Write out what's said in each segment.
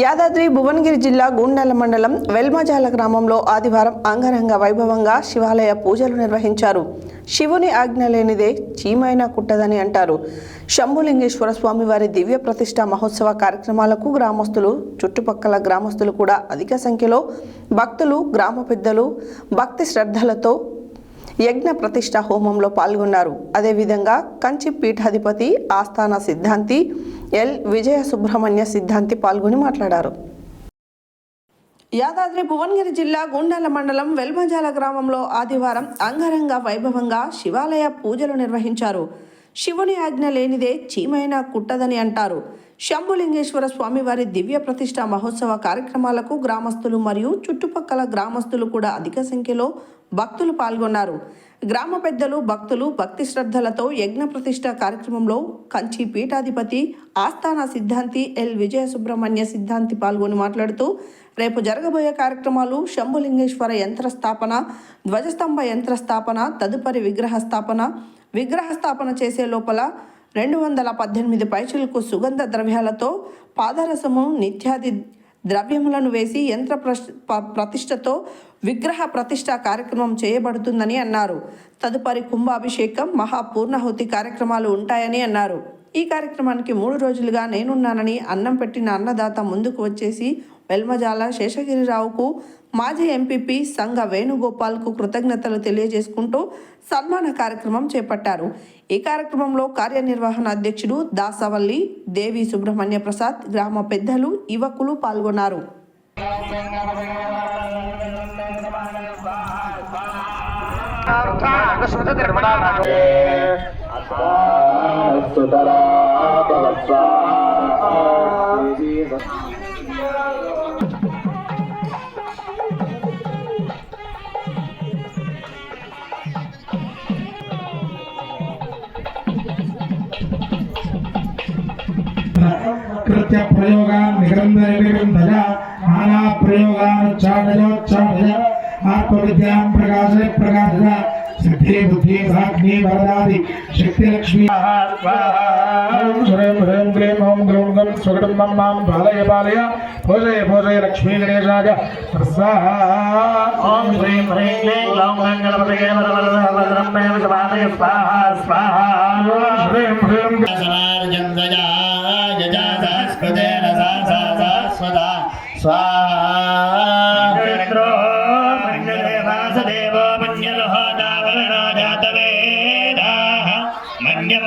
యాదాద్రి భువనగిరి జిల్లా గూండాల మండలం వెల్మజాల గ్రామంలో ఆదివారం అంగరంగ వైభవంగా శివాలయ పూజలు నిర్వహించారు. శివుని ఆజ్ఞ లేనిదే చీమైన కుట్టదని అంటారు. శంభులింగేశ్వర స్వామి వారి దివ్య ప్రతిష్ట మహోత్సవ కార్యక్రమాలకు గ్రామస్తులు చుట్టుపక్కల గ్రామస్తులు కూడా అధిక సంఖ్యలో భక్తులు గ్రామ పెద్దలు భక్తి శ్రద్ధలతో యజ్ఞ ప్రతిష్ట హోమంలో పాల్గొన్నారు. అదేవిధంగా కంచి పీఠాధిపతి ఆస్థాన సిద్ధాంతి ఎల్. విజయ సుబ్రహ్మణ్య సిద్ధాంతి పాల్గొని మాట్లాడారు. యాదాద్రి భువనగిరి జిల్లా గుండాల మండలం వెల్మజాల గ్రామంలో ఆదివారం అంగరంగ వైభవంగా శివాలయ పూజలు నిర్వహించారు. శివుని ఆజ్ఞ లేనిదే చీమైన కుట్టదని అంటారు. శంభులింగేశ్వర స్వామివారి దివ్య ప్రతిష్ట మహోత్సవ కార్యక్రమాలకు గ్రామస్తులు మరియు చుట్టుపక్కల గ్రామస్తులు కూడా అధిక సంఖ్యలో భక్తులు పాల్గొన్నారు. గ్రామ పెద్దలు భక్తులు భక్తి శ్రద్ధలతో యజ్ఞ ప్రతిష్ట కార్యక్రమంలో కంచి పీఠాధిపతి ఆస్థాన సిద్ధాంతి ఎల్. విజయ సుబ్రహ్మణ్య సిద్ధాంతి పాల్గొని మాట్లాడుతూ రేపు జరగబోయే కార్యక్రమాలు శంభులింగేశ్వర యంత్ర స్థాపన ధ్వజస్తంభ యంత్ర స్థాపన తదుపరి విగ్రహ స్థాపన విగ్రహ స్థాపన చేసే లోపల రెండు వందల పద్దెనిమిది పైచులకు సుగంధ ద్రవ్యాలతో పాదరసము నిత్యాది ద్రవ్యములను వేసి యంత్ర ప- ప్రతిష్టతో విగ్రహ ప్రతిష్ట కార్యక్రమం చేయబడుతుందని అన్నారు. తదుపరి కుంభాభిషేకం మహాపూర్ణహుతి కార్యక్రమాలు ఉంటాయని అన్నారు. ఈ కార్యక్రమానికి మూడు రోజులుగా నేనున్నానని అన్నం పెట్టిన అన్నదాత ముందుకు వచ్చేసి వెల్మజాల శేషగిరిరావుకు మాజీ ఎంపీపీ సంఘ వేణుగోపాల్కు కృతజ్ఞతలు తెలియజేసుకుంటూ సన్మాన కార్యక్రమం చేపట్టారు. ఈ కార్యక్రమంలో కార్యనిర్వహణ అధ్యక్షుడు దాసవల్లి దేవి సుబ్రహ్మణ్య ప్రసాద్ గ్రామ పెద్దలు యువకులు పాల్గొన్నారు. कृत्य प्रयोगान निगृंधय निगृंधय नाना प्रयोगान चाडय चाडय आत्मविद्यां प्रकाशय प्रकाशय सिद्धि, बुद्धि साग्नि वरदादि। शक्ति लक्ष्मी स्वाहा ॐ ह्रीं ह्रीं ग्रीं ॐ ग्रौं गं स्वगटं मम माँ पालय पालय भोजय भोजय लक्ष्मी गणेशाय ओम श्रीं ह्रीं क्लीं ग्लौं गं गणपतये वरवरदभद्रं मे विषभादय स्वाहा स्वाहा श्रीं ह्रीं गजया गजा सहस्पदेन सा सा सहस्वदा स्वाहा मन्यं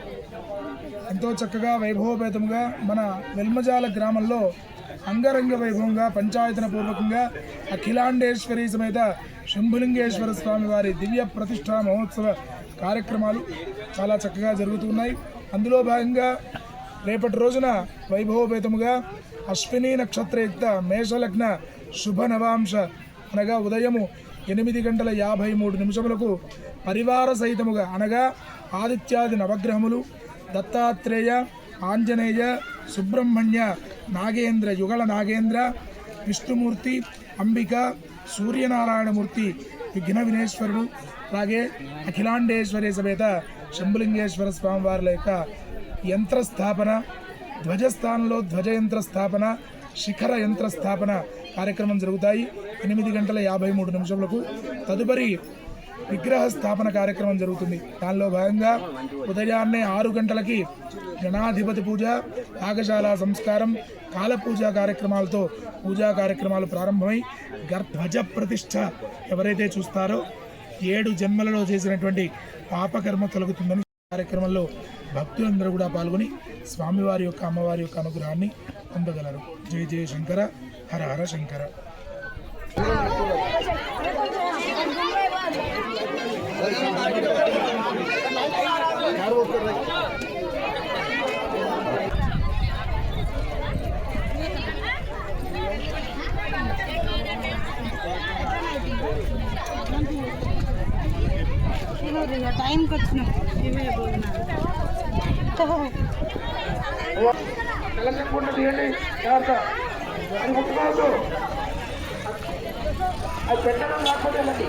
ఎంతో చక్కగా వైభవపేతంగా మన వెల్మజాల గ్రామంలో అంగరంగ వైభవంగా పంచాయతన పూర్వకంగా అఖిలాండేశ్వరి సమేత శంభులింగేశ్వర స్వామి వారి దివ్య ప్రతిష్టా మహోత్సవ కార్యక్రమాలు చాలా చక్కగా జరుగుతున్నాయి. అందులో భాగంగా రేపటి రోజున వైభవపేతముగా అశ్విని నక్షత్రయుక్త మేషలగ్న శుభ నవాంశ అనగా ఉదయము ఎనిమిది గంటల యాభై మూడు నిమిషములకు పరివార సహితముగా అనగా ఆదిత్యాది నవగ్రహములు దత్తాత్రేయ ఆంజనేయ సుబ్రహ్మణ్య నాగేంద్ర యుగళ నాగేంద్ర విష్ణుమూర్తి అంబిక సూర్యనారాయణమూర్తి విఘ్న వినేశ్వరుడు అలాగే అఖిలాండేశ్వరి సమేత శంభులింగేశ్వర స్వామివార్ల యొక్క యంత్ర స్థాపన ధ్వజస్థానంలో ధ్వజ యంత్ర స్థాపన శిఖర యంత్ర స్థాపన కార్యక్రమం జరుగుతాయి ఎనిమిది గంటల యాభై మూడు నిమిషములకు. తదుపరి విగ్రహ స్థాపన కార్యక్రమం జరుగుతుంది. దానిలో భాగంగా ఉదయాన్నే ఆరు గంటలకి గణాధిపతి పూజ యాగశాల సంస్కారం కాల పూజా కార్యక్రమాలతో పూజా కార్యక్రమాలు ప్రారంభమై గర్ధ్వజ ప్రతిష్ట ప్రతిష్ఠ ఎవరైతే చూస్తారో ఏడు జన్మలలో చేసినటువంటి పాపకర్మ తొలగుతుందని కార్యక్రమంలో భక్తులందరూ కూడా పాల్గొని స్వామివారి యొక్క అమ్మవారి యొక్క అనుగ్రహాన్ని పొందగలరు. జయ జయ శంకర హర హర శంకర. టైంకి వచ్చినాం ఇవే భోజనాలు తెలంగాణ తీయండి జాగ్రత్త అది ముట్టుకోవద్దు అది పెట్టడం లేకపోతే వెళ్ళండి.